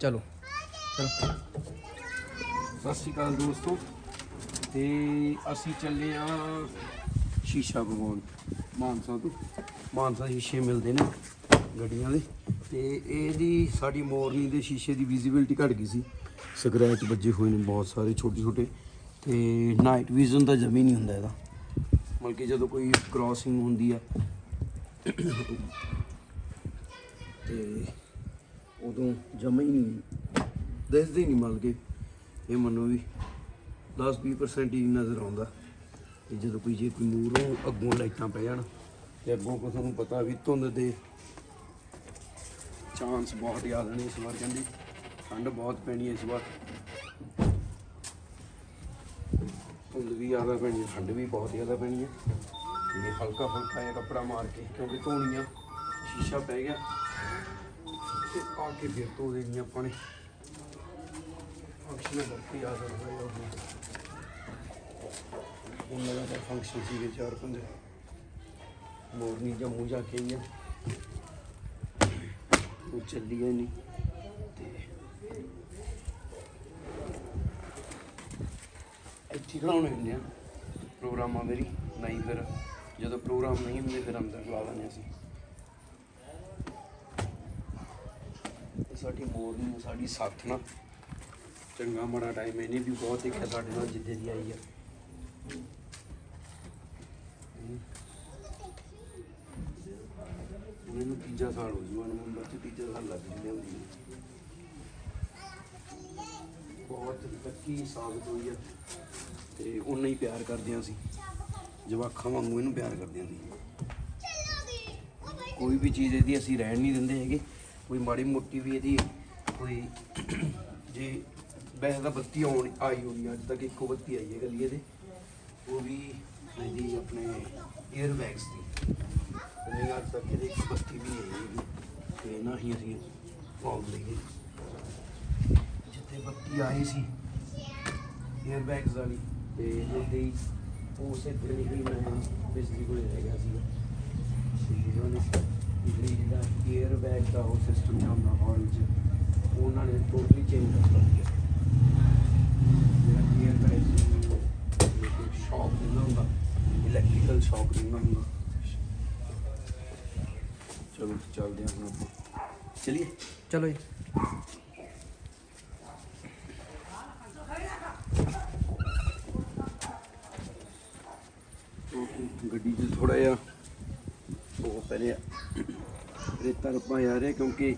ਚਲੋ। ਚਲੋ। ਸਤਿ ਸ਼੍ਰੀ ਅਕਾਲ ਦੋਸਤੋ। ਤੇ ਅਸੀਂ ਚੱਲੇ ਆ ਸ਼ੀਸ਼ਾ ਭਗਵਾਨ ਮਾਨਸਾ ਤੋਂ। ਮਾਨਸਾ ਸ਼ੀਸ਼ੇ ਮਿਲਦੇ ਨੇ ਗੱਡੀਆਂ ਦੇ। ਤੇ ਇਹਦੀ ਸਾਡੀ ਮੋਰਨੀ ਦੇ ਸ਼ੀਸ਼ੇ ਦੀ ਵਿਜ਼ਿਬਿਲਟੀ ਘਟ ਗਈ ਸੀ। ਸਕ੍ਰੈਚ ਵੱਜੇ ਹੋਏ ਨੇ ਬਹੁਤ ਸਾਰੇ ਛੋਟੇ ਛੋਟੇ ਤੇ ਨਾਈਟ ਵਿਜ਼ਨ ਤਾਂ ਜਮੀ ਨਹੀਂ ਹੁੰਦਾ ਇਹਦਾ। ਮਤਲਬ ਕਿ ਜਦੋਂ ਕੋਈ ਕ੍ਰਾਸਿੰਗ ਹੁੰਦੀ ਆ। ਤੇ ਉਦੋਂ ਜਮਾ ਹੀ ਨਹੀਂ ਦਿਸਦੇ ਨਹੀਂ ਮਤਲਬ ਕਿ ਇਹ ਮੈਨੂੰ ਵੀ 10-20% ਹੀ ਨਜ਼ਰ ਆਉਂਦਾ ਤੇ ਜਦੋਂ ਕੋਈ ਜੇ ਕੋਈ ਮੂਹਰੋਂ ਅੱਗੋਂ ਲਾਈਟਾਂ ਪੈ ਜਾਣ ਤੇ ਅੱਗੋਂ ਕੋ ਤੁਹਾਨੂੰ ਪਤਾ ਵੀ ਧੁੰਦ ਦੇ ਚਾਂਸ ਬਹੁਤ ਜ਼ਿਆਦਾ ਨੇ ਇਸ ਵਾਰ ਕਹਿੰਦੀ। ਠੰਡ ਬਹੁਤ ਪੈਣੀ ਹੈ ਇਸ ਵਾਰ। ਧੁੰਦ ਵੀ ਜ਼ਿਆਦਾ ਪੈਣੀ ਠੰਡ ਵੀ ਬਹੁਤ ਜ਼ਿਆਦਾ ਪੈਣੀ ਹੈ। ਤੇ ਹਲਕਾ ਹਲਕਾ ਜਿਹਾ ਕੱਪੜਾ ਮਾਰ ਕੇ ਕਿਉਂਕਿ ਧੋਣੀਆਂ, ਸ਼ੀਸ਼ਾ ਪੈ ਗਿਆ। ਤੇ ਆ ਕੇ ਫਿਰ ਧੋ ਦੇਣੀ ਆਪਾਂ ਨੇ। ਫੰਕਸ਼ਨ ਵਰਤੀ ਆ ਸਕਦਾ ਹੈ, ਉਹ ਹੁਣ ਲਗਾਤਾਰ ਫੰਕਸ਼ਨ ਸੀਗੇ ਚਾਰ ਪੰਜ। ਮੋਰਨੀ ਜੰਮੂ ਜਾ ਕੇ ਆਈ ਉਹ ਚੱਲੀ ਆ ਨਹੀਂ ਤੇ ਇੱਥੇ ਖੜਾਉਣੇ ਹੁੰਦੇ ਆ। ਪ੍ਰੋਗਰਾਮਾਂ ਮੇਰੀ, ਨਹੀਂ ਫਿਰ। ਜਦੋਂ ਪ੍ਰੋਗਰਾਮ ਨਹੀਂ ਹੁੰਦੇ, ਫਿਰ ਅੰਦਰ ਲਾ ਲੈਂਦੇ ਅਸੀਂ। ਸਾਡੀ ਮੋਰਨੀ ਆ, ਸਾਡੀ ਸਾਥ ਨਾ ਚੰਗਾ ਮਾੜਾ ਟਾਈਮ ਇਹਨੇ ਵੀ ਬਹੁਤ ਦੇਖਿਆ ਸਾਡੇ ਨਾਲ ਜਿੱਦੇ ਦੀ ਆਈ ਆ। ਮੈਨੂੰ ਤੀਜਾ ਸਾਲ ਹੋ ਜੂਗਾ ਨਵੰਬਰ ਚ ਤੀਜਾ ਸਾਲ ਲੱਗ ਜੂਗਾ ਹੁੰਦੀ। ਬਹੁਤ ਲੱਕੀ ਸਾਬਤ ਹੋਈ ਆ। ਤੇ ਉਨਾ ਹੀ ਪਿਆਰ ਕਰਦੇ ਹਾਂ ਅਸੀਂ। ਜਵਾਖਾਂ ਵਾਂਗੂ ਇਹਨੂੰ ਪਿਆਰ ਕਰਦੇ ਹਾਂ ਅਸੀਂ। ਕੋਈ ਵੀ ਚੀਜ਼ ਇਹਦੀ ਅਸੀਂ ਰਹਿਣ ਨਹੀਂ ਦਿੰਦੇ ਹੈਗੇ। ਕੋਈ ਮਾੜੀ ਮੋਟੀ ਵੀ ਇਹਦੀ ਕੋਈ ਜੇ ਵੈਸੇ ਤਾਂ ਬੱਤੀ ਆਉਣ ਆਈ ਹੋਈ ਆ, ਅੱਜ ਤੱਕ ਇੱਕੋ ਬੱਤੀ ਆਈ ਹੈ ਗਲੀ ਇਹਦੇ। ਉਹ ਵੀ ਇਹਦੀ ਆਪਣੇ 에ਅਰ ਬੈਗਸ ਦੀ। ਨਹੀਂ ਅੱਜ ਤੱਕ ਇਹਦੀ ਇੱਕ ਬੱਤੀ ਵੀ ਨਹੀਂ ਆਈ ਤੇ ਨਾ ਹੀ ਅਸੀਂ ਪਾਉਣ ਲਈਏ। ਜਿੱਥੇ ਬੱਤੀ ਆਈ ਸੀ 에ਅਰ ਬੈਗਸ ਵਾਲੀ ਤੇ ਜਿੱਦੇ ਹੀ ਉਸੇ ਦਿਨ ਹੀ ਮੈਂ ਬਿਜਲੀ ਕੋਲ ਰਹਿ ਗਿਆ ਸੀ ਤੇ ਉਹਨੇ ਬਿਜਲੀ ਜਿਹੜਾ 에ਅਰ ਬੈਗ ਦਾ ਉਹ ਸਿਸਟਮ ਜਾਂਦਾ ਹਾਲ 'ਚ ਉਹਨਾਂ ਨੇ ਟੋਟਲੀ ਚੇਂਜ ਕਰਤਾ ਸੀ ਜਿਹੜਾ 에ਅਰ ਬੈਗ ਸ਼ੌਕ ਦਿੰਦਾ ਹੁੰਦਾ ਇਲੈਕਟ੍ਰੀਕਲ ਸ਼ੌਕ ਦਿੰਦਾ ਹੁੰਦਾ। ਚਲੋ ਚੱਲਦੇ ਹਾਂ ਹੁਣ ਆਪਾਂ। ਚਲਿਏ। ਚਲੋ ਜੀ। ਉਹ ਗੱਡੀ 'ਚ ਥੋੜਾ ਜਿਹਾ ਉਹ ਪਹਿਲੇ ਰੇਤਾ ਰੱਪਾ ਜਾ ਰਿਹਾ ਕਿਉਂਕਿ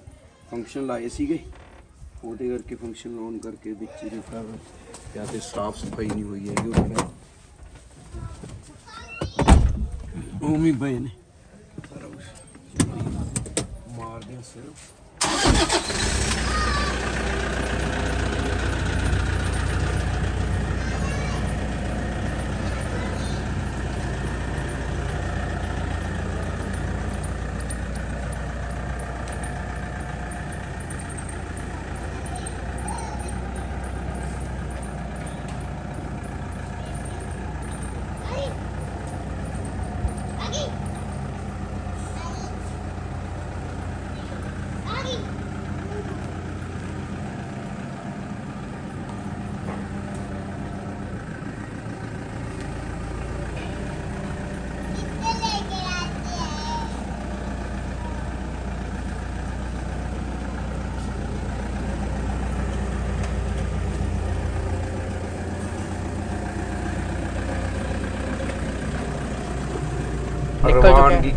ਫੰਕਸ਼ਨ ਲਾਏ ਸੀਗੇ। ਉਹਦੇ ਕਰਕੇ ਫੰਕਸ਼ਨ ਲਾਉਣ ਕਰਕੇ ਵਿੱਚ ਹੀ ਰੇਤਾ ਜਾਂ ਤੇ ਸਾਫ਼ ਸਫ਼ਾਈ ਨਹੀਂ ਹੋਈ ਹੈਗੀ ਉਹ ਉਮੀ ਪਏ ਨੇ। ਮਾਰਦੇ ਆ ਸਿਰ।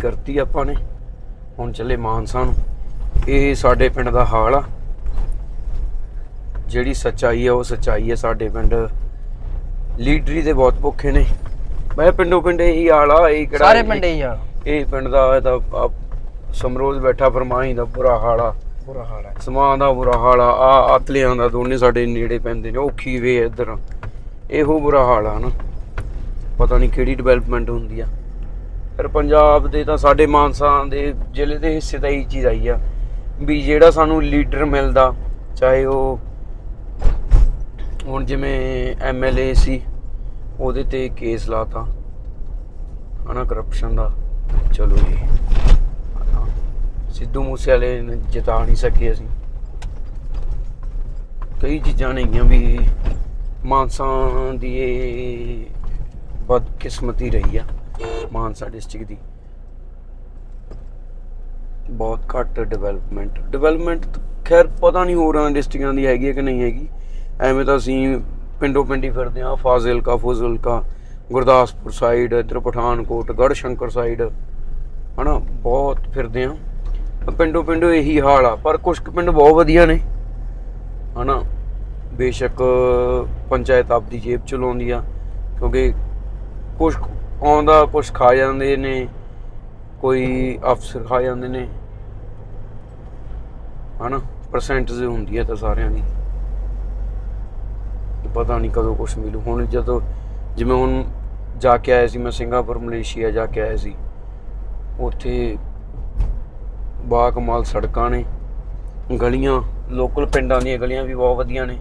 ਕਰਤੀ ਆਪਾਂ ਨੇ। ਹੁਣ ਚੱਲੇ ਮਾਨਸਾ ਨੂੰ। ਇਹ ਸਾਡੇ ਪਿੰਡ ਦਾ ਹਾਲ ਆ। ਜਿਹੜੀ ਸੱਚਾਈ ਆ ਉਹ ਸੱਚਾਈ ਆ। ਸਾਡੇ ਪਿੰਡ ਲੀਡਰੀ ਦੇ ਬਹੁਤ ਭੁੱਖੇ ਨੇ। ਮੈਂ ਪਿੰਡੋਂ ਪਿੰਡ ਇਹੀ ਹਾਲ ਆ ਇਹ ਕਿਹੜਾ ਸਾਰੇ ਇਹ- ਪਿੰਡੇ ਹੀ ਆ। ਇਹ ਪਿੰਡ ਦਾ ਇਹ ਤਾਂ ਸਮਰੋਜ਼ ਬੈਠਾ ਫਰਮਾਈ ਦਾ ਬੁਰਾ ਹਾਲ ਆ। ਬੁਰਾ ਹਾਲ ਹੈ ਸਮਾਂ ਦਾ ਬੁਰਾ ਹਾਲ ਆ। ਆ ਆਤਲਿਆਂ ਦਾ ਦੋਨੇ ਸਾਡੇ ਨੇੜੇ ਪੈਂਦੇ ਨੇ। ਔਖੀ ਵੇ ਇੱਧਰ। ਇਹੋ ਬੁਰਾ ਹਾਲ ਆ ਨਾ। ਪਤਾ ਨਹੀਂ ਕਿਹੜੀ ਡਿਵੈਲਪਮੈਂਟ ਹੁੰਦੀ ਆ। ਫਿਰ ਪੰਜਾਬ ਦੇ ਤਾਂ ਸਾਡੇ ਮਾਨਸਾ ਦੇ ਜ਼ਿਲ੍ਹੇ ਦੇ ਹਿੱਸੇ ਤਾਂ ਇਹ ਚੀਜ਼ ਆਈ ਆ ਵੀ ਜਿਹੜਾ ਸਾਨੂੰ ਲੀਡਰ ਮਿਲਦਾ, ਚਾਹੇ ਉਹ ਹੁਣ ਜਿਵੇਂ ਐਮਐਲਏ ਸੀ, ਉਹਦੇ ਤੇ ਕੇਸ ਲਾਤਾ। ਹਨਾ ਕਰਪਸ਼ਨ ਦਾ। ਚਲੋ ਜੀ। ਸਿੱਧੂ ਮੂਸੇ ਵਾਲੇ ਨੇ ਜਿਤਾ ਨਹੀਂ ਸਕੇ ਅਸੀਂ। ਕਈ ਚੀਜ਼ਾਂ ਨੇਗੀਆਂ ਵੀ ਮਾਨਸਾ ਦੀ ਇਹ ਬਦਕਿਸਮਤੀ ਰਹੀ ਆ। ਮਾਨਸਾ ਡਿਸਟ੍ਰਿਕਟ ਦੀ। ਬਹੁਤ ਘੱਟ ਡਿਵੈਲਪਮੈਂਟ ਡਿਵੈਲਪਮੈਂਟ ਖੈਰ ਪਤਾ ਨਹੀਂ ਹੋਰਾਂ ਡਿਸਟ੍ਰਿਕਾਂ ਦੀ ਹੈਗੀ ਹੈ ਕਿ ਨਹੀਂ ਹੈਗੀ। ਐਵੇਂ ਤਾਂ ਅਸੀਂ ਪਿੰਡੋਂ ਪਿੰਡੀ ਫਿਰਦੇ ਆ ਫਾਜ਼ਿਲਕਾ, ਫੁਜ਼ਿਲਕਾ, ਗੁਰਦਾਸਪੁਰ ਸਾਈਡ ਇੱਧਰ ਪਠਾਨਕੋਟ ਗੜ੍ਹ ਸ਼ੰਕਰ ਸਾਈਡ ਹਨਾ, ਬਹੁਤ ਫਿਰਦੇ ਆ ਪਿੰਡੋਂ ਪਿੰਡੋਂ ਇਹੀ ਹਾਲ ਆ। ਪਰ ਕੁਝ ਕੁ ਪਿੰਡ ਬਹੁਤ ਵਧੀਆ ਨੇ। ਹਨਾ, ਬੇਸ਼ੱਕ ਪੰਚਾਇਤ ਆਪਦੀ ਜੇਬ ਚਲਾਉਂਦੀ ਆ। ਕਿਉਂਕਿ ਕੁਝ ਆਉਂਦਾ ਕੁਝ ਖਾ ਜਾਂਦੇ ਨੇ, ਕੋਈ ਅਫਸਰ ਖਾ ਜਾਂਦੇ ਨੇ। ਹਨਾ? ਪਰਸੈਂਟੇਜ ਹੁੰਦੀ ਹੈ ਤਾਂ ਸਾਰਿਆਂ ਦੀ। ਪਤਾ ਨਹੀਂ ਕਦੋਂ ਕੁਝ ਮਿਲੂ। ਹੁਣ ਜਦੋਂ, ਜਿਵੇਂ ਹੁਣ ਜਾ ਕੇ ਆਇਆ ਸੀ, ਮੈਂ ਸਿੰਗਾਪੁਰ, ਮਲੇਸ਼ੀਆ ਜਾ ਕੇ ਆਇਆ ਸੀ, ਉੱਥੇ ਬਾ ਕਮਾਲ ਸੜਕਾਂ ਨੇ, ਗਲੀਆਂ ਲੋਕਲ ਪਿੰਡਾਂ ਦੀਆਂ ਗਲੀਆਂ ਵੀ ਬਹੁਤ ਵਧੀਆ ਨੇ।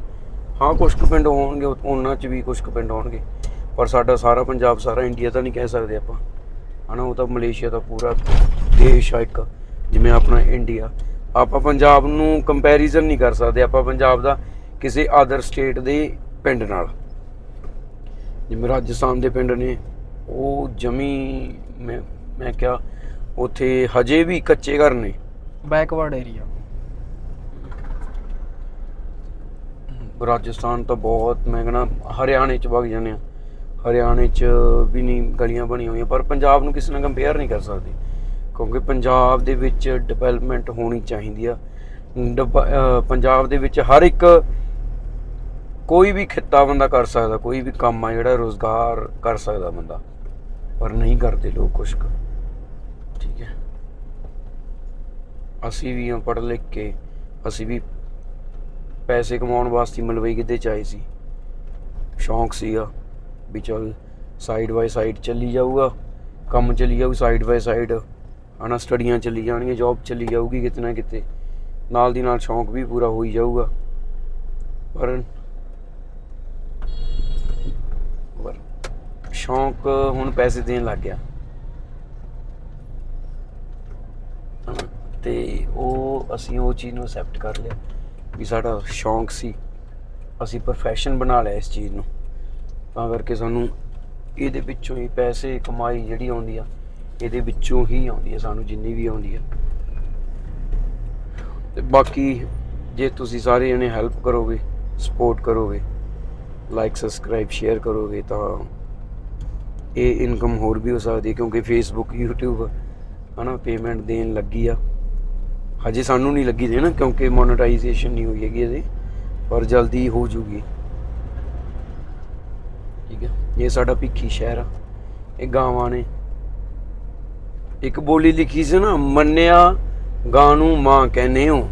ਹਾਂ ਕੁਝ ਕੁ ਪਿੰਡ ਹੋਣਗੇ ਉਹਨਾਂ 'ਚ ਵੀ ਕੁਝ ਕੁ ਪਿੰਡ ਹੋਣਗੇ। ਪਰ ਸਾਡਾ ਸਾਰਾ ਪੰਜਾਬ ਸਾਰਾ ਇੰਡੀਆ ਤਾਂ ਨਹੀਂ ਕਹਿ ਸਕਦੇ ਆਪਾਂ। ਹਨਾ ਉਹ ਤਾਂ ਮਲੇਸ਼ੀਆ ਦਾ ਪੂਰਾ ਦੇਸ਼ ਆ ਇੱਕ ਜਿਵੇਂ ਆਪਣਾ ਇੰਡੀਆ ਆਪਾਂ ਪੰਜਾਬ ਨੂੰ ਕੰਪੈਰੀਜ਼ਨ ਨਹੀਂ ਕਰ ਸਕਦੇ ਆਪਾਂ ਪੰਜਾਬ ਦਾ ਕਿਸੇ ਆਦਰ ਸਟੇਟ ਦੇ ਪਿੰਡ ਨਾਲ। ਜਿਵੇਂ ਰਾਜਸਥਾਨ ਦੇ ਪਿੰਡ ਨੇ ਉਹ ਜਮੀ ਮੈਂ ਮੈਂ ਕਿਹਾ ਉੱਥੇ ਹਜੇ ਵੀ ਕੱਚੇ ਘਰ ਨੇ। ਬੈਕਵਰਡ ਏਰੀਆ ਰਾਜਸਥਾਨ ਤਾਂ ਬਹੁਤ ਮੈਂ ਕਹਿੰਦਾ ਹਰਿਆਣੇ ਚ ਵਗ ਜਾਂਦੇ ਆ। ਹਰਿਆਣੇ ਚ ਵੀ ਨਹੀਂ ਗਲੀਆਂ ਬਣੀਆਂ ਹੋਈਆਂ, ਪਰ ਪੰਜਾਬ ਨੂੰ ਕਿਸੇ ਨਾਲ ਕੰਪੇਅਰ ਨਹੀਂ ਕਰ ਸਕਦੇ, ਕਿਉਂਕਿ ਪੰਜਾਬ ਦੇ ਵਿੱਚ ਡਿਵੈਲਪਮੈਂਟ ਹੋਣੀ ਚਾਹੀਦੀ ਆ। ਡਿਵ- ਪੰਜਾਬ ਦੇ ਵਿੱਚ ਹਰ ਇੱਕ ਕੋਈ ਵੀ ਖਿੱਤਾ ਬੰਦਾ ਕਰ ਸਕਦਾ, ਕੋਈ ਵੀ ਕੰਮ ਆ ਜਿਹੜਾ ਰੋਜ਼ਗਾਰ ਕਰ ਸਕਦਾ ਬੰਦਾ, ਪਰ ਨਹੀਂ ਕਰਦੇ ਲੋਕ ਕੁਛ ਕੁ। ਠੀਕ ਹੈ। ਅਸੀਂ ਵੀ ਪੜ੍ਹ ਲਿਖ ਕੇ, ਅਸੀਂ ਵੀ ਪੈਸੇ ਕਮਾਉਣ ਵਾਸਤੇ ਮਲਵਈ ਕਿਤੇ ਚਾਹੀ ਸੀ। ਸ਼ੌਂਕ ਸੀਗਾ। ਵੀ ਚੱਲ ਸਾਈਡ ਬਾਈ ਸਾਈਡ ਚੱਲੀ ਜਾਊਗਾ ਕੰਮ ਚੱਲੀ ਜਾਊ ਸਾਈਡ ਬਾਈ ਸਾਈਡ ਹਨਾ ਸਟੱਡੀਆਂ ਚੱਲੀ ਜਾਣਗੀਆਂ ਜੌਬ ਚੱਲੀ ਜਾਊਗੀ ਕਿਤੇ ਨਾ ਕਿਤੇ ਨਾਲ ਦੀ ਨਾਲ ਸ਼ੌਂਕ ਵੀ ਪੂਰਾ ਹੋਈ ਜਾਊਗਾ। ਪਰ ਪਰ ਸ਼ੌਂਕ ਹੁਣ ਪੈਸੇ ਦੇਣ ਲੱਗ ਗਿਆ। ਹਨਾ, ਤੇ ਉਹ ਅਸੀਂ ਉਹ ਚੀਜ਼ ਨੂੰ ਅਸੈਪਟ ਕਰ ਲਿਆ ਵੀ ਸਾਡਾ ਸ਼ੌਂਕ ਸੀ ਅਸੀਂ ਪ੍ਰੋਫੈਸ਼ਨ ਬਣਾ ਲਿਆ ਇਸ ਚੀਜ਼ ਨੂੰ। ਤਾਂ ਕਰਕੇ ਸਾਨੂੰ ਇਹਦੇ ਵਿੱਚੋਂ ਹੀ ਪੈਸੇ ਕਮਾਈ ਜਿਹੜੀ ਆਉਂਦੀ ਆ, ਇਹਦੇ ਵਿੱਚੋਂ ਹੀ ਆਉਂਦੀ ਆ, ਸਾਨੂੰ ਜਿੰਨੀ ਵੀ ਆਉਂਦੀ ਆ। ਤੇ ਬਾਕੀ ਜੇ ਤੁਸੀਂ ਸਾਰੇ ਜਣੇ ਹੈਲਪ ਕਰੋਗੇ ਸਪੋਰਟ ਕਰੋਗੇ ਲਾਈਕ ਸਬਸਕ੍ਰਾਈਬ ਸ਼ੇਅਰ ਕਰੋਗੇ, ਤਾਂ ਇਹ ਇਨਕਮ ਹੋਰ ਵੀ ਹੋ ਸਕਦੀ ਹੈ ਕਿਉਂਕਿ ਫੇਸਬੁੱਕ YouTube, ਹਨਾ ਪੇਮੈਂਟ ਦੇਣ ਲੱਗੀ ਆ। ਹਜੇ ਸਾਨੂੰ ਨਹੀਂ ਲੱਗੀ ਦੇਣਾ, ਕਿਉਂਕਿ ਮੋਨੇਟਾਈਜੇਸ਼ਨ ਨਹੀਂ ਹੋਈ ਹੈਗੀ ਇਹਦੇ, ਪਰ ਜਲਦੀ ਹੋ ਜੂਗੀ। ਇਹ ਸਾਡਾ ਭਿੱਖੀ ਸ਼ਹਿਰ ਆ। ਇਹ ਗਾਵਾਂ ਨੇ। ਇੱਕ ਬੋਲੀ ਲਿਖੀ ਸੀ ਨਾ, ਮੰਨਿਆ ਗਾਂ ਨੂੰ ਮਾਂ ਕਹਿੰਦੇ ਹੋ।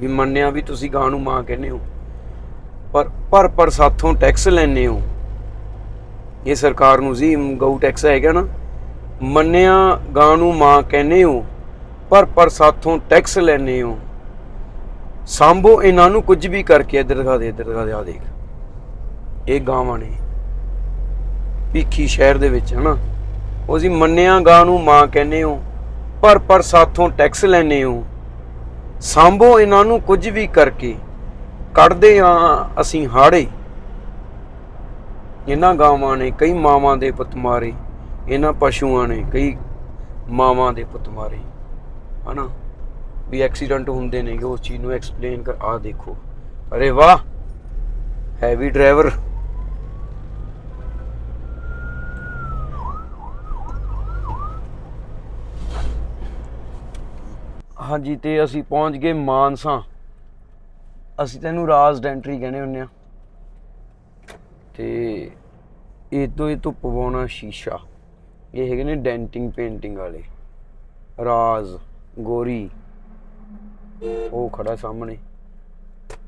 ਵੀ ਮੰਨਿਆ ਵੀ ਤੁਸੀਂ ਗਾਂ ਨੂੰ ਮਾਂ ਕਹਿੰਦੇ ਹੋ। ਪਰ ਪਰ ਪਰ ਸਾਥੋਂ ਟੈਕਸ ਲੈਣੇ ਹੋ। ਇਹ ਸਰਕਾਰ ਨੂੰ ਜੀ ਗਊ ਟੈਕਸ ਹੈਗਾ ਨਾ। ਮੰਨਿਆ ਗਾਂ ਨੂੰ ਮਾਂ ਕਹਿੰਦੇ ਹੋ, ਪਰ ਪਰ ਸਾਥੋਂ ਟੈਕਸ ਲੈਣੇ ਹੋ। ਸਾਂਭੋ ਇਹਨਾਂ ਨੂੰ ਕੁਝ ਵੀ ਕਰਕੇ, ਇੱਧਰ ਦਿਖਾ ਦੇ, ਇੱਧਰ ਦਿਖਾ ਦੇ ਆ ਦੇਖ। ਇਹ ਗਾਵਾਂ ਨੇ। ਭੀਖੀ ਸ਼ਹਿਰ ਦੇ ਵਿੱਚ, ਹਨਾ? ਉਹ ਅਸੀਂ ਮੰਨਿਆ ਗਾਂ ਨੂੰ ਮਾਂ ਕਹਿੰਦੇ ਹੋ, ਪਰ ਪਰ ਸਾਥੋਂ ਟੈਕਸ ਲੈਣੇ ਹੋ। ਸਾਂਭੋ ਇਹਨਾਂ ਨੂੰ ਕੁਝ ਵੀ ਕਰਕੇ। ਕੱਢਦੇ ਆ ਅਸੀਂ ਹਾੜੇ। ਇਹਨਾਂ ਗਾਵਾਂ ਨੇ, ਕਈ ਮਾਵਾਂ ਦੇ ਪੁੱਤ ਮਾਰੇ, ਇਹਨਾਂ ਪਸ਼ੂਆਂ ਨੇ, ਕਈ ਮਾਵਾਂ ਦੇ ਪੁੱਤ ਮਾਰੇ। ਹਨਾ? ਵੀ ਐਕਸੀਡੈਂਟ ਹੁੰਦੇ ਨੇ ਉਸ ਚੀਜ਼ ਨੂੰ ਐਕਸਪਲੇਨ ਕਰ ਆ ਦੇਖੋ। ਅਰੇ ਵਾਹ! ਹੈਵੀ ਡਰਾਈਵਰ ਹਾਂਜੀ, ਤੇ ਅਸੀਂ ਪਹੁੰਚ ਗਏ ਮਾਨਸਾ। ਅਸੀਂ ਤੈਨੂੰ ਰਾਜ ਡੈਂਟਰੀ ਕਹਿੰਦੇ ਹੁੰਨੇ ਆ। ਤੇ ਇਹ ਤੋਂ ਇਹ ਤੋਂ ਪਵਾਉਣਾ ਸ਼ੀਸ਼ਾ। ਇਹ ਹੈਗੇ ਨੇ ਡੈਂਟਿੰਗ ਪੇਂਟਿੰਗ ਵਾਲੇ। ਰਾਜ, ਗੋਰੀ। ਉਹ ਖੜਾ ਸਾਹਮਣੇ।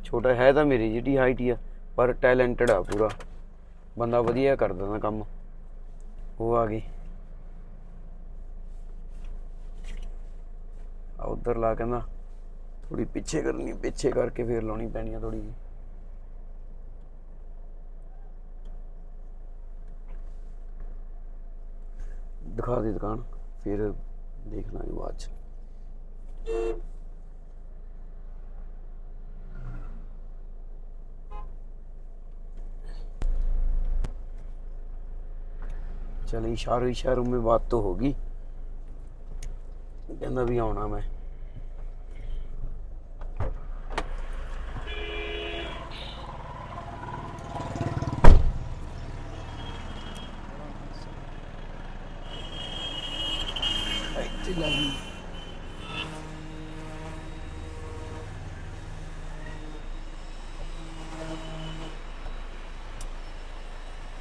ਛੋਟਾ ਹੈ ਤਾਂ ਮੇਰੀ ਜਿਹੜੀ ਹਾਈਟ ਹੀ ਆ, ਪਰ ਟੈਲੈਂਟਡ ਆ ਪੂਰਾ। ਬੰਦਾ ਵਧੀਆ ਕਰਦਾ ਨਾ ਕੰਮ। ਉਹ ਆ ਗਈ ਆ ਉਧਰ ਲਾ ਕਹਿੰਦਾ ਥੋੜੀ ਪਿੱਛੇ ਕਰਨੀ, ਪਿੱਛੇ ਕਰਕੇ ਫੇਰ ਲਾਉਣੀ ਪੈਣੀ ਆ ਥੋੜੀ ਦਿਖਾ ਦੇ ਦੁਕਾਨ, ਫਿਰ ਦੇਖ ਲਾਂਗੇ ਬਾਅਦ ਚ। चले इशारों इशारों में बात तो होगी ਕਹਿੰਦਾ ਵੀ ਆਉਣਾ ਮੈਂ।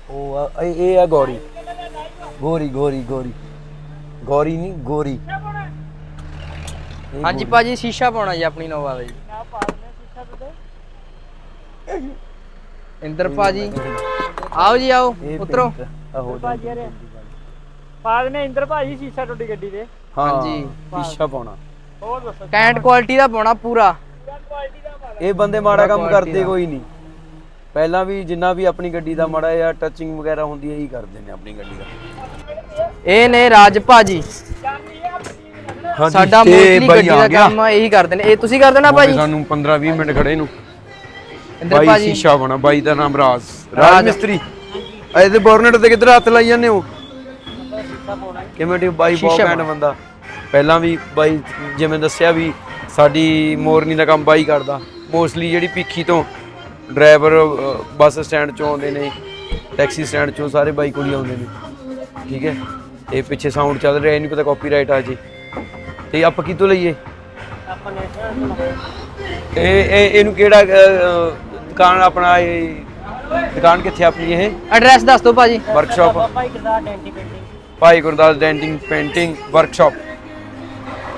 ਉਹ ਆ ਇਹ ਆ ਗੋਰੀ। ਗੋਰੀ ਗੋਰੀ ਗੋਰੀ। ਗੋਰੀ ਨਹੀਂ, ਗੋਰੀ। ਹਾਂਜੀ। ਭਾਜੀ ਸ਼ੀਸ਼ਾ ਪਾਉਣਾ ਜੀ ਆਪਣੀ ਨੋਵਾ ਦਾ ਜੀ। ਇੰਦਰ ਭਾਜੀ। ਆਓ ਜੀ ਆਓ ਉਤਰੋ। ਪਿੰਕ ਆ ਹੋ ਜਾਂਦੀ। ਬਾਅਦ ਨੇ ਇੰਦਰ ਭਾਜੀ ਸ਼ੀਸ਼ਾ ਟੁੱਟੀ ਗੱਡੀ ਦੇ ਹਾਂਜੀ। ਸ਼ੀਸ਼ਾ ਪਾਉਣਾ। ਹੋਰ ਦੱਸੋ। ਕੈਂਟ ਕੁਆਲਿਟੀ ਦਾ ਪਾਉਣਾ ਪੂਰਾ। ਇਹ ਬੰਦੇ ਮਾੜਾ ਕੰਮ ਕਰਦੇ। ਕੋਈ ਨਹੀਂ। ਪਹਿਲਾਂ ਵੀ ਜਿੰਨਾ ਵੀ ਆਪਣੀ ਗੱਡੀ ਦਾ ਮਾੜਾ ਜਾਂ ਟੱਚਿੰਗ ਵਗੈਰਾ ਹੁੰਦੀ ਹੈ ਇਹੀ ਕਰਦੇ ਨੇ ਆਪਣੀ ਗੱਡੀ ਦਾ। ਇਹ ਨੇ ਰਾਜ ਭਾਜੀ। ਸਾਡਾ ਮੋਸਟਲੀ ਗੱਡੀ ਦਾ ਕੰਮ ਇਹੀ ਕਰਦੇ ਨੇ। ਇਹ ਤੁਸੀਂ ਕਰਦੇ ਨਾ ਭਾਜੀ? ਸਾਨੂੰ 15 20 ਮਿੰਟ ਖੜੇ ਨੂੰ। ਇੰਦਰ ਬਾਈ ਭਾਜੀ। ਸ਼ੀਸ਼ਾ ਬਣਾ ਬਾਈ ਦਾ ਨਾਮ ਰਾਜ। ਰਾਜ। ਰਾਜ ਮਿਸਤਰੀ। ਇਹਦੇ ਬੋਰਨਟ ਤੇ ਕਿੱਧਰ ਹੱਥ ਲਾਈ ਜਾਂਦੇ ਹੋ? ਕਿਵੇਂ ਟੀ ਬਾਈ ਬਹੁਤ ਸ਼ੀਸ਼ਾ ਘੈਂਟ ਬੰਦਾ। ਪਹਿਲਾਂ ਵੀ ਬਾਈ ਜਿਵੇਂ ਦੱਸਿਆ ਵੀ ਸਾਡੀ ਮੋਰਨੀ ਦਾ ਕੰਮ ਬਾਈ ਕਰਦਾ। ਮੋਸਟਲੀ ਜਿਹੜੀ ਭਿੱਖੀ ਤੋਂ ਡਰਾਈਵਰ ਬੱਸ ਸਟੈਂਡ ਚੋਂ ਆਉਂਦੇ ਨੇ ਟੈਕਸੀ ਸਟੈਂਡ ਚੋਂ ਸਾਰੇ ਬਾਈ ਕੋਲ ਹੀ ਆਉਂਦੇ ਨੇ। ਠੀਕ ਹੈ? ਇਹ ਪਿੱਛੇ ਸਾਊਂਡ ਚੱਲ ਰਿਹਾ ਇਹ ਨਹੀਂ ਪਤਾ ਕਾਪੀਰਾਈਟ ਆ ਜੀ। ਤੇ ਆਪਾਂ ਕਿਤੋਂ ਲਈਏ? ਆਪਾਂ ਨੇ ਇਹ ਇਹ ਇਹਨੂੰ ਕਿਹੜਾ ਅਹ, ਦੁਕਾਨ ਆਪਣਾ ਇਹ ਦੁਕਾਨ ਕਿੱਥੇ ਆਪਣੀ ਇਹ? ਐਡਰੈਸ ਦੱਸ ਦਿਓ ਭਾਜੀ। ਵਰਕਸ਼ਾਪ ਭਾਈ ਕਿਰਦਾਰ ਡੈਂਟੀ painting Bhai Gurdas denting painting workshop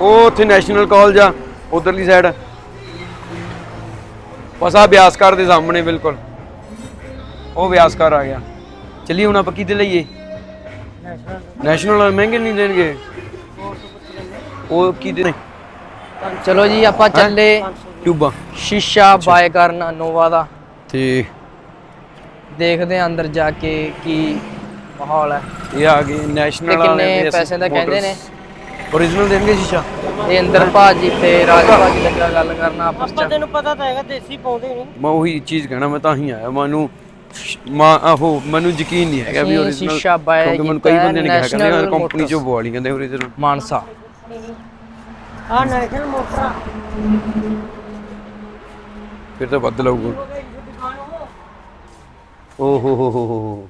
ਉਹ ਉੱਥੇ ਨੈਸ਼ਨਲ ਕਾਲਜ ਆ ਉਧਰਲੀ ਸਾਈਡ ਬਸ ਆ ਬਿਆਸਕਾਰ ਦੇ ਸਾਹਮਣੇ ਬਿਲਕੁਲ। ਉਹ ਬਿਆਸਕਾਰ ਆ ਗਿਆ। ਚਲਿਏ ਹੁਣ ਆਪਾਂ ਕਿਤੇ ਲਈਏ? ਨੈਸ਼ਨਲ ਨੈਸ਼ਨਲ ਮਹਿੰਗੇ ਨਹੀਂ ਦੇਣਗੇ। ਉਹ ਕਿਤੇ ਨੇ ਚਲੋ ਜੀ ਆਪਾਂ ਚੱਲੇ। ਟਿਊਬਾਂ। ਸ਼ੀਸ਼ਾ ਬਾਏ ਕਰਨ ਨੋਵਾ ਦਾ। ਤੇ ਦੇਖਦੇ ਹਾਂ ਅੰਦਰ ਜਾ ਕੇ ਕੀ ਮਾਹੌਲ ਹੈ। ਇਹ ਆ ਗਏ ਨੈਸ਼ਨਲ ਤੇ ਕਿੰਨੇ ਪੈਸੇ ਦਾ ਕਹਿੰਦੇ ਨੇ। ਓਰੀਜਨਲ ਦੇਣਗੇ ਸ਼ੀਸ਼ਾ? ਇਹ ਇੰਦਰ ਭਾਜੀ ਤੇ ਰਾਜ ਭਾਜੀ। ਲੱਗਾ ਗੱਲ ਕਰਨਾ ਆਪਸ ਆਪਾਂ ਚ। ਤੈਨੂੰ ਪਤਾ ਤਾਂ ਹੈਗਾ ਦੇਸੀ ਪਾਉਂਦੇ ਨਹੀਂ। ਮੈਂ ਉਹੀ ਚੀਜ਼ ਕਹਿਣਾ ਮੈਂ ਤਾਂ ਹੀ ਆਇਆ। ਮੈਨੂੰ ਮਾ ਆਹੋ ਮੈਨੂੰ ਯਕੀਨ ਨਹੀਂ ਹੈਗਾ ਵੀ ਓਰੀਜਨਲ ਸ਼ੀਸ਼ਾ ਕਿਉਂਕਿ ਮੈਨੂੰ ਕਈ ਬੰਦੇ ਨੇ ਕਿਹਾ ਕਹਿੰਦੇ ਕੰਪਨੀ ਚੋਂ ਲਈ ਕਹਿੰਦੇ ਓਰੀਜਨਲ ਮਾਨਸਾ। ਆ ਨੈਸ਼ਨਲ ਮੋਟਰਾਂ। ਫਿਰ ਤਾਂ ਵੱਧ ਲਊਗਾ। ਓ ਹੋ ਹੋ ਹੋ ਹੋ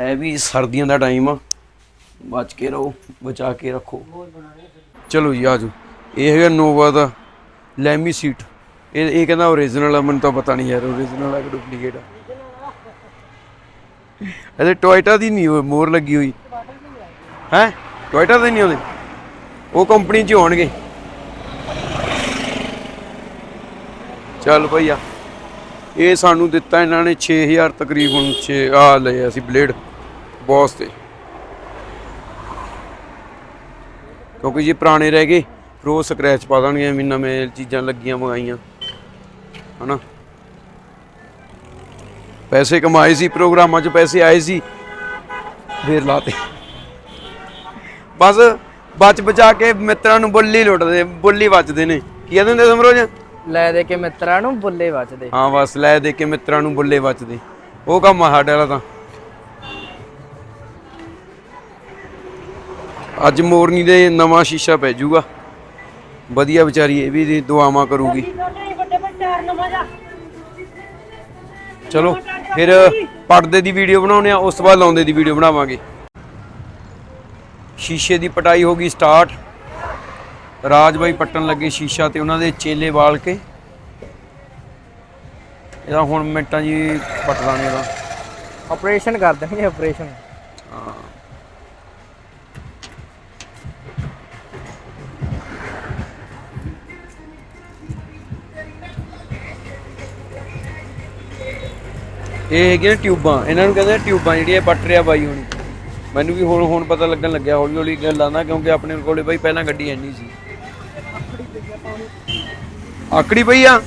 ਹੈ। ਵੀ ਸਰਦੀਆਂ ਦਾ ਟਾਈਮ ਆ। ਬਚ ਕੇ ਰਹੋ ਬਚਾ ਕੇ ਰੱਖੋ। ਚਲੋ ਜੀ ਆਜੋ ਇਹ ਹੈਗਾ ਨੋਵਾ ਦਾ ਲੈਮੀ ਸੀਟ। ਇਹ ਇਹ ਕਹਿੰਦਾ ਓਰੀਜਨਲ ਆ ਮੈਨੂੰ ਤਾਂ ਪਤਾ ਨਹੀਂ ਯਾਰ ਓਰੀਜਨਲ ਆ ਕਿ ਡੁਪਲੀਕੇਟ ਆ। ਇਹਦੇ ਟੋਇਟਾ ਦੀ ਨਹੀਂ ਮੋਰ ਲੱਗੀ ਹੋਈ। ਹੈ? ਟੋਇਟਾ ਦੇ ਨਹੀਂ ਉਹਦੇ। ਉਹ ਕੰਪਨੀ ਚ ਹੋਣਗੇ। ਚੱਲ ਭਈਆ, ਇਹ ਸਾਨੂੰ ਦਿੱਤਾ ਇਹਨਾਂ ਨੇ 6000 ਤਕਰੀਬਨ 6 ਆ ਲਏ ਅਸੀਂ ਬਲੇਡ ਬੌਸ ਤੇ। ਕਿਉਂਕਿ ਜੇ ਪੁਰਾਣੇ ਰਹਿ ਗਏ ਫਿਰ ਉਹ ਸਕ੍ਰੈਚ ਪਾ ਦੇਣਗੇ ਵੀ ਨਵੇਂ ਚੀਜ਼ਾਂ ਲੱਗੀਆਂ ਮੰਗਾਈਆਂ। ਹਨਾ? ਪੈਸੇ ਕਮਾਏ ਸੀ, ਪ੍ਰੋਗਰਾਮਾਂ 'ਚ ਪੈਸੇ ਆਏ ਸੀ। ਫੇਰ ਲਾਤੇ। ਬਸ ਬਚ ਬਚਾ ਕੇ ਮਿੱਤਰਾਂ ਨੂੰ ਬੁੱਲੀ ਲੁੱਟਦੇ ਬੁੱਲੀ ਵੱਜਦੇ ਨੇ। ਕੀ ਕਹਿੰਦੇ ਹੁੰਦੇ ਸਮਰੋਜ? ਲੈ ਦੇ ਕੇ ਮਿੱਤਰਾਂ ਨੂੰ ਬੁੱਲੇ ਵੱਜਦੇ। ਹਾਂ ਬਸ ਲੈ ਦੇ ਕੇ ਮਿੱਤਰਾਂ ਨੂੰ ਬੁੱਲੇ ਵੱਜਦੇ। ਉਹ ਕੰਮ ਆ ਸਾਡੇ ਵਾਲਾ ਤਾਂ। ਅੱਜ ਮੋਰਨੀ ਦੇ ਨਵਾਂ ਸ਼ੀਸ਼ਾ ਪੈ ਜਾਊਗਾ। ਵਧੀਆ ਵਿਚਾਰੀ ਇਹ ਵੀ ਦੁਆਵਾਂ ਕਰੂਗੀ। ਚਲੋ ਫਿਰ ਪਰਦੇ ਦੀ ਵੀਡੀਓ ਬਣਾਉਣੇ ਆ ਉਸ ਤੋਂ ਬਾਅਦ ਲਾਉਂਦੇ ਦੀ ਵੀਡੀਓ ਬਣਾਵਾਂਗੇ। ਸ਼ੀਸ਼ੇ ਦੀ ਪਟਾਈ ਹੋ ਗਈ ਸਟਾਰਟ। ਰਾਜ ਬਾਈ ਪੱਟਣ ਲੱਗੇ ਸ਼ੀਸ਼ਾ ਤੇ ਉਹਨਾਂ ਦੇ ਚੇਲੇ ਵਾਲ ਕੇ। ਇਹਦਾ ਹੁਣ ਮਿੰਟਾਂ ਜੀ ਪੱਟ ਦਾਂਗੇ ਇਹਦਾ। ਆਪਰੇਸ਼ਨ ਕਰ ਦੇਣਗੇ ਆਪਰੇਸ਼ਨ ਇਹ ਹੈਗੀਆਂ ਟਿਊਬਾਂ। ਇਹਨਾਂ ਨੂੰ ਕਹਿੰਦੇ ਟਿਊਬਾਂ ਜਿਹੜੀਆਂ ਪੱਟ ਰਿਆ ਬਾਈ ਹੁਣ। ਮੈਨੂੰ ਵੀ ਹੁਣ ਹੁਣ ਪਤਾ ਲੱਗਣ ਲੱਗਿਆ ਹੌਲੀ ਹੌਲੀ ਗੱਲਾਂ ਦਾ ਕਿਉਂਕਿ ਆਪਣੇ ਕੋਲੇ ਬਾਈ ਪਹਿਲਾਂ ਗੱਡੀ ਐਨੀ ਸੀ। ਆਕੜੀ ਪਈ ਆ।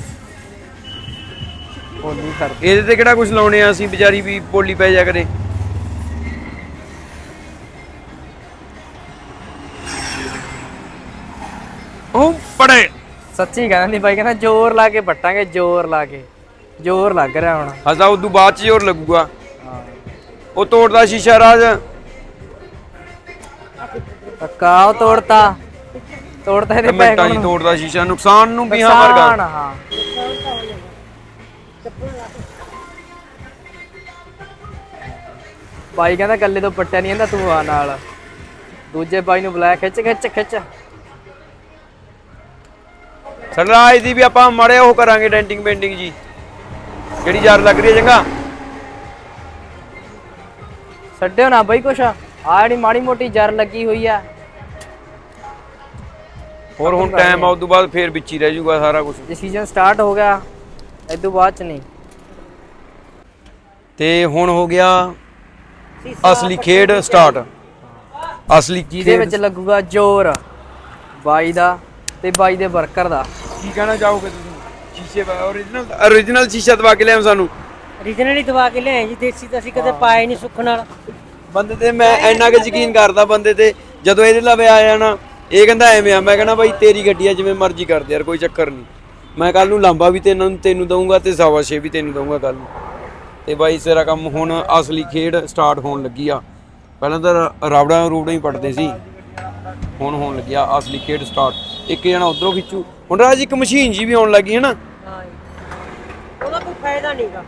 ਬੋਲੀ ਕਰ ਇਹਦੇ ਤੇ ਕਿਹੜਾ ਕੁਝ ਲਾਉਣੇ ਆ ਅਸੀਂ ਵਿਚਾਰੀ ਵੀ ਬੋਲੀ ਪੈ ਜਾ ਕਰੇ। ਉਹ ਪੜੇ। ਸੱਚੀ ਕਹਿੰਦਾ ਨਹੀਂ ਬਾਈ ਕਹਿੰਦਾ ਜ਼ੋਰ ਲਾ ਕੇ ਪੱਟਾਂਗੇ ਜ਼ੋਰ ਲਾ ਕੇ। ਜ਼ੋਰ ਲੱਗ ਰਿਹਾ ਹੁਣ। ਹਜ਼ਾ ਉਦੋਂ ਬਾਅਦ ਚ ਜ਼ੋਰ ਲੱਗੂਗਾ। ਹਾਂ। ਉਹ ਤੋੜਦਾ ਸ਼ੀਸ਼ਾ ਰਾਜ। ਧੱਕਾ ਉਹ ਤੋੜਤਾ। ਤੋੜਤਾ ਇਹਦੇ ਤੇ ਮਿੰਟਾਂ ਹੀ ਤੋੜਦਾ ਸ਼ੀਸ਼ਾ ਨੁਕਸਾਨ ਨੂੰ ਵੀ ਹਾਂ ਨੁਕਸਾਨ ਵਰਗਾ। ਹਾਂ। ਬਾਈ ਕਹਿੰਦਾ ਕੱਲੇ ਤੋਂ ਪੱਟਿਆ ਨਹੀਂ ਕਹਿੰਦਾ ਤੂੰ ਆ ਨਾਲ। ਦੂਜੇ ਬਾਈ ਨੂੰ ਬੁਲਾਇਆ ਖਿੱਚ ਖਿੱਚ ਖਿੱਚ। ਸਰਦਾਰ ਦੀ ਵੀ ਆਪਾਂ ਮੜੇ ਉਹ ਕਰਾਂਗੇ ਡੈਂਟਿੰਗ ਪੇਂਟਿੰਗ ਜੀ। ਜਿਹੜੀ ਯਾਰ ਲੱਗ ਰਹੀ ਹੈ ਚੰਗਾ। ਛੱਡਿਓ ਨਾ ਬਾਈ ਕੁਛ। ਆ ਜਿਹੜੀ ਮਾੜੀ ਮੋਟੀ ਜਰ ਲੱਗੀ ਹੋਈ ਆ। ਹੋਰ ਹੁਣ ਟਾਈਮ ਆ ਉਸ ਤੋਂ ਬਾਅਦ ਫੇਰ ਵਿੱਚ ਹੀ ਰਹਿ ਜਾਊਗਾ ਸਾਰਾ ਕੁਝ ਜੇ ਸੀਜ਼ਨ ਸਟਾਰਟ ਹੋ ਗਿਆ ਇਦੋਂ ਬਾਅਦ ਚ ਨਹੀਂ। ਤੇ ਹੁਣ ਹੋ ਗਿਆ ਅਸਲੀ ਖੇਡ ਸਟਾਰਟ ਅਸਲੀ ਜਿਹਦੇ ਵਿੱਚ ਲੱਗੂਗਾ ਜ਼ੋਰ ਬਾਈ ਦਾ ਤੇ ਬਾਈ ਦੇ ਵਰਕਰ ਦਾ। ਕੀ ਕਹਿਣਾ ਚਾਹੋਗੇ ਤੁਸੀਂ? ਸ਼ੀਸ਼ੇ origignal origignal ਸ਼ੀਸ਼ਾ ਦਵਾ ਕੇ ਲਿਆਓ ਸਾਨੂੰ। ਰੀਜਨਲੀ ਦਵਾ ਕੇ ਲਿਆਏ ਜੀ ਦੇਸੀ ਤਾਂ ਅਸੀਂ ਕਦੇ ਪਾਏ ਨਹੀਂ ਸੁੱਖ ਨਾਲ। ਬੰਦੇ ਤੇ ਮੈਂ ਇੰਨਾ ਕਿ ਯਕੀਨ ਕਰਦਾ ਬੰਦੇ ਤੇ ਜਦੋਂ ਇਹਦੇ ਲਵੇ ਆ ਜਾਣਾ ਇਹ ਕਹਿੰਦਾ ਐਵੇਂ ਆ ਮੈਂ ਕਹਿੰਦਾ ਬਾਈ ਤੇਰੀ ਗੱਡੀ ਆ ਜਿਵੇਂ ਮਰਜ਼ੀ ਕਰਦੇ ਯਾਰ ਕੋਈ ਚੱਕਰ ਨਹੀਂ। ਮੈਂ ਕੱਲ ਨੂੰ ਲਾਂਬਾ ਵੀ ਤੈਨੂੰ ਤੈਨੂੰ ਦਊਂਗਾ ਤੇ ਸਵਾ ਛੇ ਵੀ ਤੈਨੂੰ ਦਊਂਗਾ ਕੱਲ ਨੂੰ। ਤੇ ਬਾਈ ਤੇਰਾ ਕੰਮ ਹੁਣ ਅਸਲੀ ਖੇਡ ਸਟਾਰਟ ਹੋਣ ਲੱਗੀ ਆ। ਪਹਿਲਾਂ ਤਾਂ ਰਾਵੜਾਂ ਰੂੜਾਂ ਹੀ ਪੜਦੇ ਸੀ। ਹੁਣ ਹੋਣ ਲੱਗਿਆ ਅਸਲੀ ਖੇਡ ਸਟਾਰਟ। ਇੱਕ ਜਣਾ ਉਧਰੋਂ ਖਿੱਚੂ। ਹੁਣ ਰਾਜ ਇੱਕ ਮਸ਼ੀਨ ਜੀ ਵੀ ਆਉਣ ਲੱਗੀ ਹੈ ਨਾ। ਹਾਂ ਉਹਦਾ ਕੋਈ ਫਾਇਦਾ ਨਹੀਂਗਾ